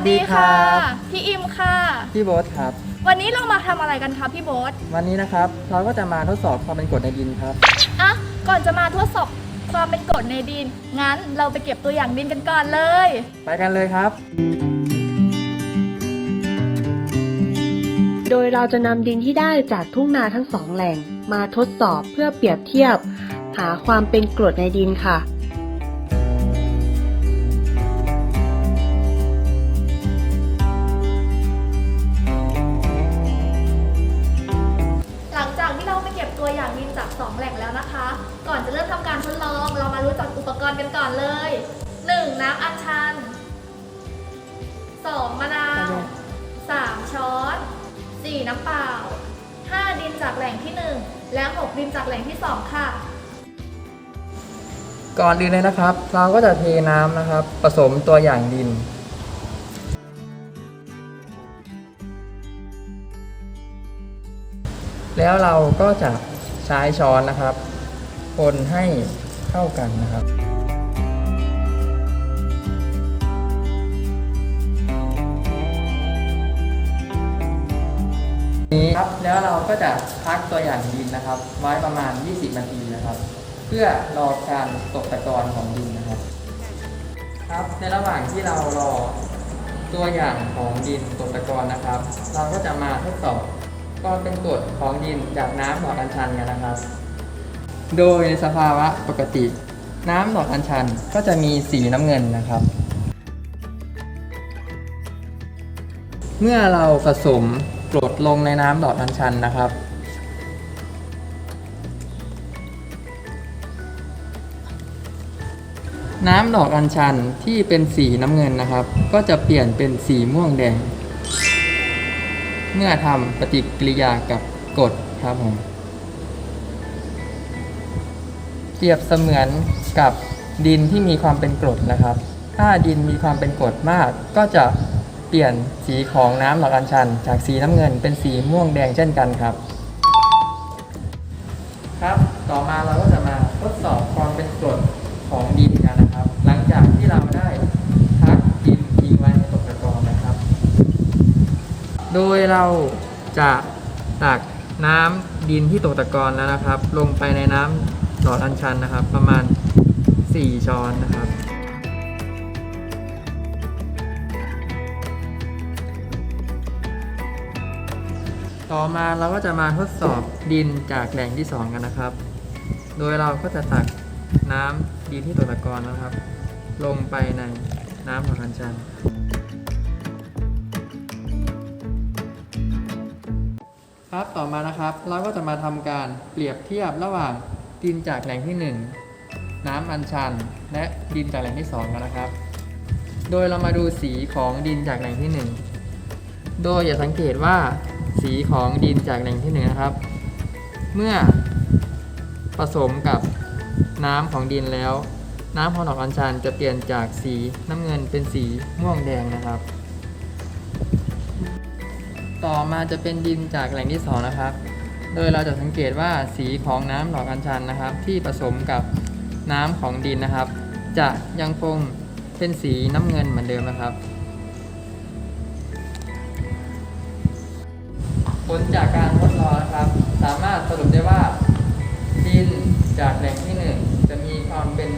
วัสดีครับ พี่อิมค่ะ พี่โบ๊ทครับ วันนี้เรามาทำอะไรกันคะพี่โบ๊ทวันนี้นะครับ เราก็จะมาทดสอบความเป็นกรดในดินครับ อะก่อนจะมาทดสอบความเป็นกรดในดิน งั้นเราไปเก็บตัวอย่างดินกันก่อนเลย ไปกันเลยครับ โดยเราจะนำดินที่ได้จากทุ่งนาทั้งสองแหล่ง มาทดสอบเพื่อเปรียบเทียบ หาความเป็นกรดในดินค่ะ อนเลย 1. น้ำอัญชัน 2. มะนาว 3. ช้อน 4. น้ำเปล่า 5. ดินจากแหล่งที่ 1 และ 6 ดินจากแหล่งที่ 2 ค่ะ ก่อนอื่นเลยนะครับ เราก็จะเทน้ำนะครับ ผสมตัวอย่างดิน แล้วเราก็จะใช้ช้อนนะครับ คนให้เข้ากันนะครับ นี้ครับแล้วเราก็จะพักตัวอย่างดินนะครับ ไว้ประมาณ 20 นาทีนะครับ เพื่อรอการตกตะกอนของดินนะครับ ครับในระหว่างที่เรารอตัวอย่างของดินตกตะกอนนะครับ เราก็จะมาทดสอบความเป็นกรดของดินจากน้ำดอกอัญชันกันนะครับ โดยในสภาวะปกติ น้ำดอกอัญชันก็จะมีสีน้ำเงินนะครับ เมื่อเราผสม กรดลงในน้ำดอกอัญชันนะครับ น้ำดอกอัญชันที่เป็นสีน้ำเงินนะครับ ก็จะเปลี่ยนเป็นสีม่วงแดง เมื่อทำปฏิกิริยากับกรดครับผมเปรียบเสมือนกับดินที่มีความเป็นกรดนะครับ ถ้าดินมีความเป็นกรดมากก็จะ เปลี่ยนสีของน้ำดอกอัญชัน จากสีน้ำเงินเป็นสีม่วงแดงเช่นกันครับ ครับ ต่อมาเราก็จะมาทดสอบความเป็นกรดของดินกันนะครับ หลังจากที่เราได้พักดินทิ้งไว้ในตกตะกอนนะครับ โดยเราจะตักน้ำดินที่ตกตะกอนแล้วนะครับ ลงไปในน้ำดอกอัญชันนะครับ ประมาณ 4 ช้อนนะครับ ต่อมาเราก็จะมาทดสอบดินจากแหล่งที่ 2 กันนะครับ โดยเราก็จะตักน้ำดินที่ตกตะกอนนะครับ ลงไปในน้ำของอัญชันครับต่อมานะครับ เราก็จะมาทำการเปรียบเทียบระหว่างดินจากแหล่งที่ 1 น้ำอัญชัน และดินจากแหล่งที่ 2 กันนะครับ โดยเรามาดูสีของดินจากแหล่งที่ 1 โดยอย่าสังเกตว่า สีของดินจากแหล่งที่หนึ่งนะครับ เมื่อผสมกับน้ำของดินแล้ว น้ำของดอกอัญชันจะเปลี่ยนจากสีน้ำเงินเป็นสีม่วงแดงนะครับ ต่อมาจะเป็นดินจากแหล่งที่สองนะครับ โดยเราจะสังเกตว่าสีของน้ำดอกอัญชันนะครับ ที่ผสมกับน้ำของดินนะครับ จะยังคงเป็นสีน้ำเงินเหมือนเดิมนะครับ ผลจากการทดลองนะครับ สามารถสรุปได้ว่าดินจากแหล่งที่หนึ่งจะมีความเป็น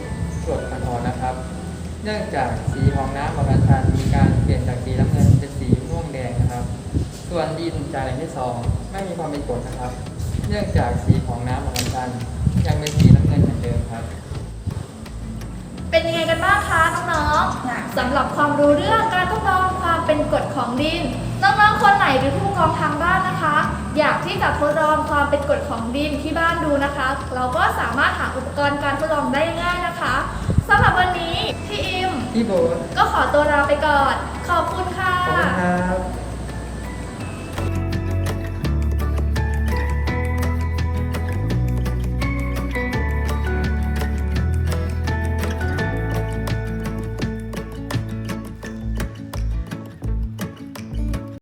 กรดอ่อนนะครับ เนื่องจากสีของน้ำของกัญชันมีการเปลี่ยนจากสีน้ำเงินเป็นสีม่วงแดงนะครับ ส่วนดินจากแหล่งที่สองไม่มีความเป็นกรดนะครับ เนื่องจากสีของน้ำ สำหรับความรู้เรื่องการทดลองความเป็นกรดของดิน น้องๆคนไหนหรือผู้ปกครองทางบ้านนะคะ อยากที่จะทดลองความเป็นกรดของดินที่บ้านดูนะคะ เราก็สามารถหาอุปกรณ์การทดลองได้ง่ายนะคะสำหรับวันนี้พี่อิมพี่โบ๊ทก็ขอตัวลาไปก่อน ขอบคุณค่ะ